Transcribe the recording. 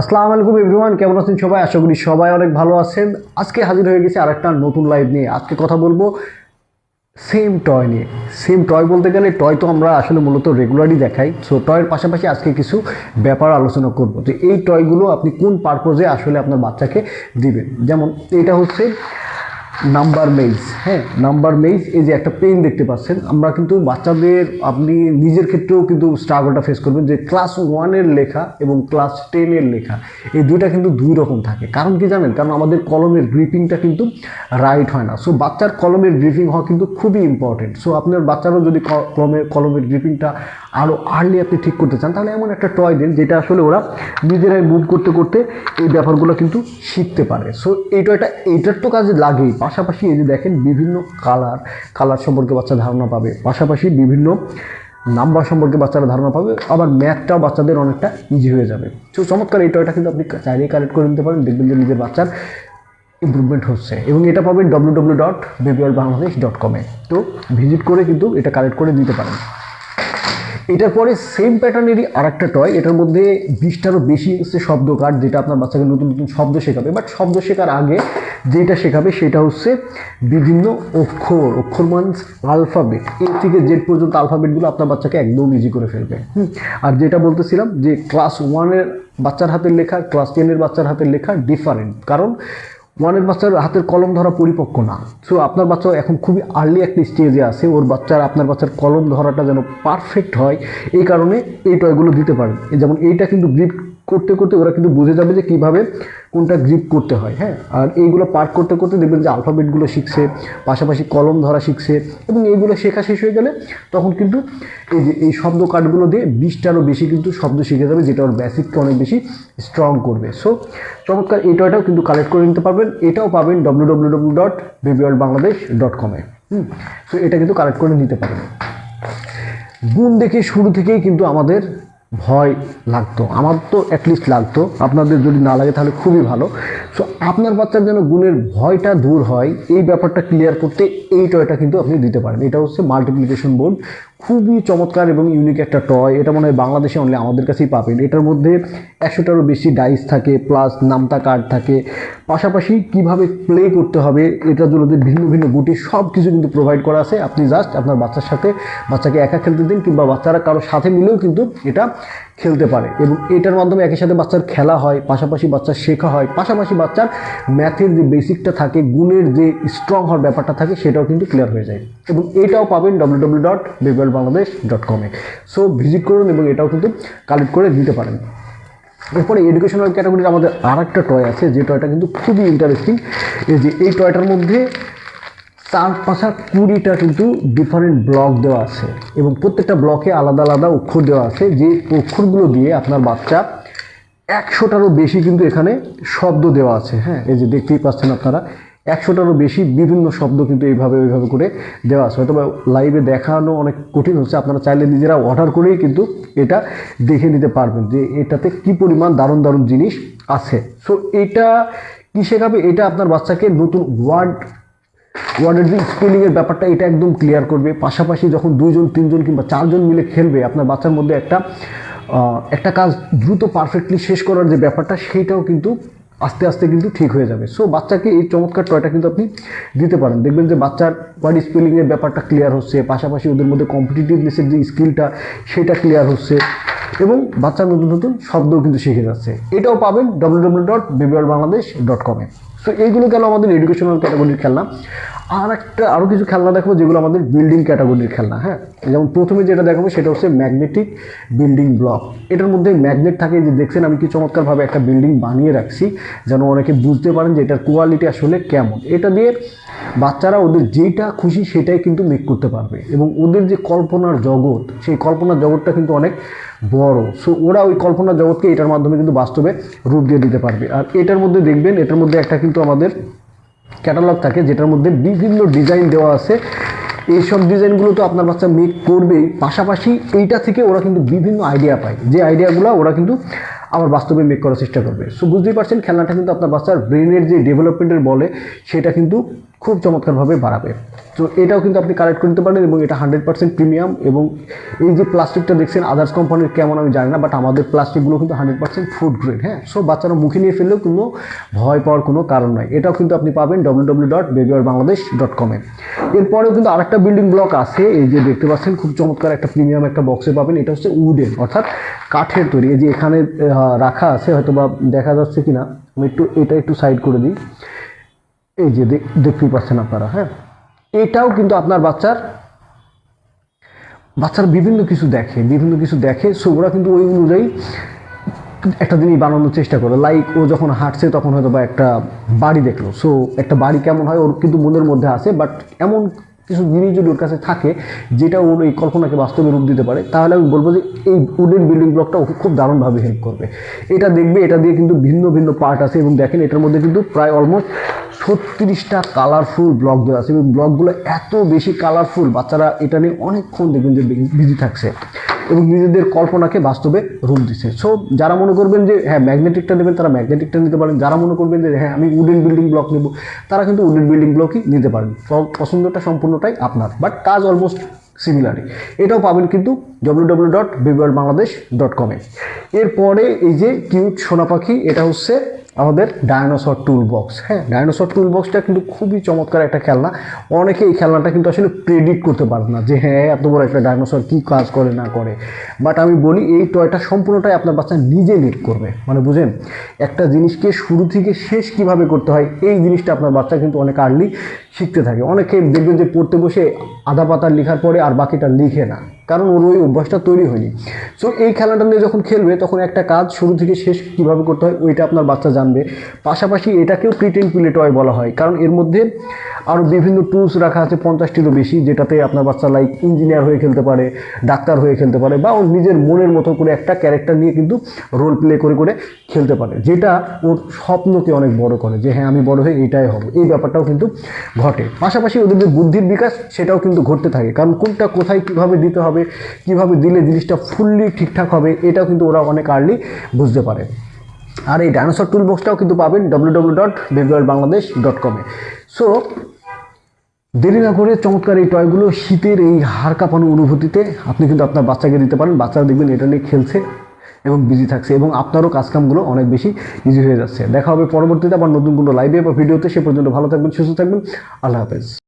আসসালামু আলাইকুম এভরিওয়ান, কেমন আছেন সবাই? আশা করি সবাই অনেক ভালো আছেন। আজকে হাজির হয়ে গেছে আরেকটা নতুন লাইভ নিয়ে। আজকে কথা বলব সেম টয় নিয়ে। সেম টয় বলতে গেলে টয় তো আমরা আসলে মূলত রেগুলারই দেখাই। সো টয়ের পাশাপাশি আজকে কিছু ব্যাপার আলোচনা করব যে এই টয়গুলো আপনি কোন পারপোজে আসলে আপনার বাচ্চাকে দিবেন? যেমন, এটা হচ্ছে নাম্বার মেইজ হ্যাঁ? নাম্বার মেইজ এই যে একটা পেন দেখতে পাচ্ছেন, আমরা কিন্তু বাচ্চাদের, আপনি নিজের ক্ষেত্রেও কিন্তু স্ট্রাগলটা ফেস করবেন যে ক্লাস ওয়ানের লেখা এবং ক্লাস টেনের লেখা, এই দুইটা কিন্তু দুই রকম থাকে। কারণ কি জানেন? কারণ আমাদের কলমের গ্রিপিংটা কিন্তু রাইট হয় না। সো বাচ্চার কলমের গ্রিপিং হওয়া কিন্তু খুবই ইম্পর্টেন্ট সো আপনার বাচ্চারও যদি কলমের কলমের গ্রিপিংটা আরও আর্লি আপনি ঠিক করতে চান, তাহলে এমন একটা টয় দিন যেটা আসলে ওরা নিজেরাই মুভ করতে করতে এই ব্যাপারগুলো কিন্তু শিখতে পারে সো এই টয়টা এইটার তো কাজে লাগেই। পাশাপাশি এই যে দেখেন বিভিন্ন কালার কালার সম্পর্কে বাচ্চা ধারণা পাবে। পাশাপাশি বিভিন্ন নাম্বার সম্পর্কে বাচ্চারা ধারণা পাবে। আবার ম্যাথটাও বাচ্চাদের অনেকটা ইজি হয়ে যাবে। তো চমৎকার এই টয়টা কিন্তু আপনি চাইলেই কালেক্ট করে নিতে পারেন। দেখবেন যে নিজের বাচ্চার ইম্প্রুভমেন্ট হচ্ছে। এবং এটা পাবেন W W dot Bangladesh dot কমে তো ভিজিট করে কিন্তু এটা কালেক্ট করে দিতে পারেন। এটার পরে সেম প্যাটার্নেরই আর একটা টয় এটার মধ্যে বিশটারও বেশি হচ্ছে শব্দ কার্ড যেটা আপনার বাচ্চাকে নতুন নতুন শব্দ শেখাবে। বাট শব্দ শেখার আগে যেটা শেখাবে সেটা হচ্ছে বিভিন্ন অক্ষর অক্ষর মানস আলফাবেট এ থেকে জেড পর্যন্ত আলফাবেটগুলো আপনার বাচ্চাকে একদম ইজি করে ফেলবে। আর যেটা বলতেছিলাম যে ক্লাস ওয়ানের বাচ্চার হাতের লেখা ক্লাস টেনের বাচ্চার হাতের লেখা ডিফারেন্ট কারণ ওয়ানের বাচ্চার হাতের কলম ধরা পরিপক্ক না। সো আপনার বাচ্চা এখন খুবই আর্লি একটা স্টেজে আছে, ওর বাচ্চার, আপনার বাচ্চার কলম ধরাটা যেন পারফেক্ট হয়, এই কারণে এই টয়গুলো দিতে পারেন। যেমন এইটা কিন্তু গ্রিপ করতে করতে ওরা কিন্তু বুঝে যাবে যে কীভাবে কোনটা গ্রিপ করতে হয় হ্যাঁ? আর এইগুলো পার করতে করতে দেখবেন যে আলফাবেটগুলো শিখছে, পাশাপাশি কলম ধরা শিখছে এবং এইগুলো শেখা শেষ হয়ে গেলে তখন কিন্তু এই যে এই শব্দ কার্ডগুলো দিয়ে বিশটারও বেশি কিন্তু শব্দ শিখে যাবে, যেটা ওর বেসিককে অনেক বেশি স্ট্রং করবে। সো চমৎকার এই টয়টাও কিন্তু কালেক্ট করে নিতে পারবেন। এটাও পাবেন W W W dot baby world Bangladesh dot কমে হুম সো এটা কিন্তু কালেক্ট করে নিতে পারবেন। গুণ দেখে শুরু থেকেই কিন্তু আমাদের ভয় লাগতো। আমার তো অ্যাটলিস্ট লাগতো। আপনাদের যদি না লাগে তাহলে খুবই ভালো। সো আপনার বাচ্চার যেন গুণের ভয়টা দূর হয়, এই ব্যাপারটা ক্লিয়ার করতে এই টয়টা কিন্তু আপনি দিতে পারেন। এটা হচ্ছে মাল্টিপ্লিকেশন বোর্ড খুবই চমৎকার এবং ইউনিক একটা টয় এটা মনে হয় বাংলাদেশে অনলি আমাদের কাছেই পাবেন। এটার মধ্যে একশোটারও বেশি ডাইস থাকে প্লাস নামতা কার্ড থাকে। পাশাপাশি কীভাবে প্লে করতে হবে এটার জন্য যে ভিন্ন ভিন্ন গুটি সব কিছু কিন্তু প্রোভাইড করা আছে। আপনি জাস্ট আপনার বাচ্চার সাথে বাচ্চাকে একা খেলতে দিন কিংবা বাচ্চারা কারোর সাথে মিলেও কিন্তু এটা খেলতে পারে এবং এটার মাধ্যমে একই সাথে বাচ্চার খেলা হয়, পাশাপাশি বাচ্চার শেখা হয়, পাশাপাশি বাচ্চার ম্যাথের যে বেসিকটা থাকে, গুণের যে স্ট্রং হওয়ার ব্যাপারটা থাকে, সেটাও কিন্তু ক্লিয়ার হয়ে যায় এবং এটাও পাবেন W W dot Bangladesh dot কমে সো ভিজিট করুন এবং এটাও কিন্তু কালেক্ট করে দিতে পারেন। এরপরে এডুকেশনাল ক্যাটাগরির আমাদের আর একটা টয় আছে, যে টয়টা কিন্তু খুবই ইন্টারেস্টিং এই যে, এই টয়টার মধ্যে চার পাঁচা কুড়িটা কিন্তু ডিফারেন্ট ব্লক দেওয়া আছে এবং প্রত্যেকটা ব্লকে আলাদা আলাদা অক্ষর দেওয়া আছে। যে অক্ষরগুলো দিয়ে আপনার বাচ্চা একশোটারও বেশি কিন্তু এখানে শব্দ দেওয়া আছে। হ্যাঁ এই যে দেখতেই পাচ্ছেন আপনারা, একশোটারও বেশি বিভিন্ন শব্দ কিন্তু এইভাবে ওইভাবে করে দেওয়া আছে। হয়তো লাইভে দেখানো অনেক কঠিন হচ্ছে, আপনারা চাইলে নিজেরা অর্ডার করেই কিন্তু এটা দেখে নিতে পারবেন যে এটাতে কি পরিমাণ দারুণ দারুণ জিনিস আছে। সো এটা কী শেখাবে? এটা আপনার বাচ্চাকে নতুন ওয়ার্ড ওয়ার্ডের স্পেলিংয়ের ব্যাপারটা এটা একদম ক্লিয়ার করবে। পাশাপাশি যখন দুইজন, তিনজন কিংবা চারজন মিলে খেলবে, আপনার বাচ্চার মধ্যে একটা একটা কাজ দ্রুত পারফেক্টলি শেষ করার যে ব্যাপারটা, সেইটাও কিন্তু আস্তে আস্তে কিন্তু ঠিক হয়ে যাবে। সো বাচ্চাকে এই চমৎকার টয়টা কিন্তু আপনি দিতে পারেন। দেখবেন যে বাচ্চার ওয়ার্ড স্পেলিংয়ের ব্যাপারটা ক্লিয়ার হচ্ছে, পাশাপাশি ওদের মধ্যে কম্পিটিটিভনেসের যে স্কিলটা সেটা ক্লিয়ার হচ্ছে এবং বাচ্চার নতুন নতুন শব্দও কিন্তু শিখে যাচ্ছে। এটাও পাবেন W W dot Bangladesh dot কমে সো এইগুলো গেল আমাদের এডুকেশনাল ক্যাটাগরির খেলনা। আর একটা আরও কিছু খেলনা দেখাবো যেগুলো আমাদের বিল্ডিং ক্যাটাগরির খেলনা হ্যাঁ? যেমন প্রথমে যেটা দেখাবো সেটা হচ্ছে ম্যাগনেটিক বিল্ডিং ব্লক এটার মধ্যে ম্যাগনেট থাকে যে দেখছেন, আমি কি চমৎকারভাবে একটা বিল্ডিং বানিয়ে রাখছি, যেন অনেকে বুঝতে পারেন যে এটার কোয়ালিটি আসলে কেমন। এটা দিয়ে বাচ্চারা ওদের যেটা খুশি সেটাই কিন্তু মেক করতে পারবে। এবং ওদের যে কল্পনার জগৎ, সেই কল্পনার জগৎটা কিন্তু অনেক বড়। সো ওরা ওই কল্পনার জগৎকে এটার মাধ্যমে কিন্তু বাস্তবে রূপ দিয়ে দিতে পারবে। আর এটার মধ্যে দেখবেন, এটার মধ্যে একটা কিন্তু আমাদের ক্যাটালগ থাকে, যেটার মধ্যে বিভিন্ন ডিজাইন দেওয়া আছে। এইসব ডিজাইনগুলো তো আপনার বাচ্চা মেক করবেই। পাশাপাশি এইটা থেকে ওরা কিন্তু বিভিন্ন আইডিয়া পায়। যে আইডিয়াগুলো ওরা কিন্তু আবার বাস্তবে মেক করার চেষ্টা করবে। সো বুঝতেই পারছেন, খেলনাটা কিন্তু আপনার বাচ্চার ব্রেনের যে ডেভেলপমেন্টের বলে, সেটা কিন্তু খুব চমৎকারভাবে বাড়াবে। তো এটাও কিন্তু আপনি কালেক্ট করতে পারেন এবং এটা হান্ড্রেড পার্সেন্ট প্রিমিয়াম এবং এই যে প্লাস্টিকটা দেখছেন আদার্স কোম্পানির কেমন আমি জানি না বাট আমাদের প্লাস্টিকগুলো কিন্তু হান্ড্রেড পার্সেন্ট ফুড গ্রেড হ্যাঁ? সো বাচ্চারা মুখে নিয়ে ফেললেও কোনো ভয় পাওয়ার কোনো কারণ নয় এটাও কিন্তু আপনি পাবেন W W dot Bangladesh dot কমে এরপরেও কিন্তু আরেকটা বিল্ডিং ব্লক আছে, এই যে দেখতে পাচ্ছেন, খুব চমৎকার একটা প্রিমিয়াম একটা বক্সে পাবেন। এটা হচ্ছে উডেন অর্থাৎ কাঠের তৈরি। এই যে এখানে রাখা আছে হয়তো বা দেখা যাচ্ছে কিনা। আমি একটু এটা একটু সাইড করে দিই। এই যে দেখ- দেখতেই পাচ্ছেন আপনারা হ্যাঁ? এটাও কিন্তু আপনার বাচ্চার বাচ্চারা বিভিন্ন কিছু দেখে, বিভিন্ন কিছু দেখে। সো ওরা কিন্তু ওই অনুযায়ী একটা জিনিস বানানোর চেষ্টা করে। লাইক ও যখন হাঁটছে তখন হয়তো বা একটা বাড়ি দেখল। সো একটা বাড়ি কেমন হয়, ওর কিন্তু মনের মধ্যে আছে বাট এমন কিছু জিনিস যদি ওর কাছে থাকে, যেটা ওর এই কল্পনাকে বাস্তবে রূপ দিতে পারে, তাহলে আমি বলব যে এই উডেন বিল্ডিং ব্লকটা ওকে খুব দারুণভাবে হেল্প করবে। এটা দেখবে, এটা দিয়ে কিন্তু ভিন্ন ভিন্ন পার্ট আছে এবং দেখেন এটার মধ্যে কিন্তু প্রায় অলমোস্ট ছত্রিশটা কালারফুল ব্লক দেওয়া আছে। এবং ব্লকগুলো এত বেশি কালারফুল বাচ্চারা এটা নিয়ে অনেকক্ষণ দেখবেন যে বিজি থাকছে। এবং নিজেদের কল্পনাকে বাস্তবে রূপ দিচ্ছে। সো যারা মনে করবেন যে হ্যাঁ ম্যাগনেটিকটা নেবেন, তারা ম্যাগনেটিকটা নিতে পারেন। যারা মনে করবেন যে হ্যাঁ আমি উডেন বিল্ডিং ব্লক নেব, তারা কিন্তু উডেন বিল্ডিং ব্লকই নিতে পারেন। পছন্দটা সম্পূর্ণটাই আপনার। বাট কাজ অলমোস্ট সিমিলারই এটাও পাবেন কিন্তু W W dot BBL Bangladesh dot কমে এরপরে এই যে কিউট সোনা পাখি, এটা হচ্ছে আমাদের ডায়নোসর টুল বক্স হ্যাঁ ডায়নোসর টুল বক্সটা কিন্তু খুবই চমৎকার একটা খেলনা। অনেকে এই খেলনাটা কিন্তু আসলে প্রেডিক্ট করতে পারে না যে হ্যাঁ এত বড় একটা ডায়নোসর কী কাজ করে, না করে। বাট আমি বলি, এই টয়টা সম্পূর্ণটাই আপনার বাচ্চা নিজে লিড করবে। মানে বুঝেন, একটা জিনিসকে শুরু থেকে শেষ কীভাবে করতে হয়, এই জিনিসটা আপনার বাচ্চা কিন্তু অনেক আর্লি শিখতে থাকে। অনেকে দেখবেন যে পড়তে বসে আধা পাতার লেখার পরে আর বাকিটা লিখে না। কারণ ওর ওই অভ্যাসটা তৈরি হয়নি। সো এই খেলাটা নিয়ে যখন খেলবে, তখন একটা কাজ শুরু থেকে শেষ কীভাবে করতে হয়, ওইটা আপনার বাচ্চা জানবে। পাশাপাশি এটাকেও প্রিটেন পিলে টয় বলা হয়। কারণ এর মধ্যে আরও বিভিন্ন টুলস রাখা আছে, পঞ্চাশটিরও বেশি, যেটাতে আপনার বাচ্চা লাইক ইঞ্জিনিয়ার হয়ে খেলতে পারে, ডাক্তার হয়ে খেলতে পারে, বা ওর নিজের মনের মতো করে একটা ক্যারেক্টার নিয়ে কিন্তু রোল প্লে করে করে খেলতে পারে, যেটা ওর স্বপ্নকে অনেক বড় করে যে হ্যাঁ আমি বড় হয়ে এটাই হব। এই ব্যাপারটাও কিন্তু ঘটে। পাশাপাশি ওদের যে বুদ্ধির বিকাশ, সেটাও কিন্তু ঘটতে থাকে। কারণ কোনটা কোথায় কীভাবে দিতে হবে কীভাবে দিলে জিনিসটা ফুললি ঠিকঠাক হবে, এটাও কিন্তু ওরা অনেক আর্লি বুঝতে পারে। আর এই ডাইনোসর টুল বক্সটাও কিন্তু পাবেন ডব্লিউ ডট বাংলাদেশ ডট কমে সো দেরি না করে চমৎকার এই টয়গুলো শীতের এই হাড় কাঁপানো অনুভূতিতে আপনি কিন্তু আপনার বাচ্চাকে দিতে পারেন। বাচ্চারা দেখবেন এটা নিয়ে খেলছে এবং বিজি থাকছে এবং আপনারও কাজকামগুলো অনেক বেশি ইজি হয়ে যাচ্ছে। দেখা হবে পরবর্তীতে আবার নতুন কোনো লাইভে বা ভিডিওতে সে পর্যন্ত ভালো থাকবেন, সুস্থ থাকবেন। আল্লাহ হাফেজ।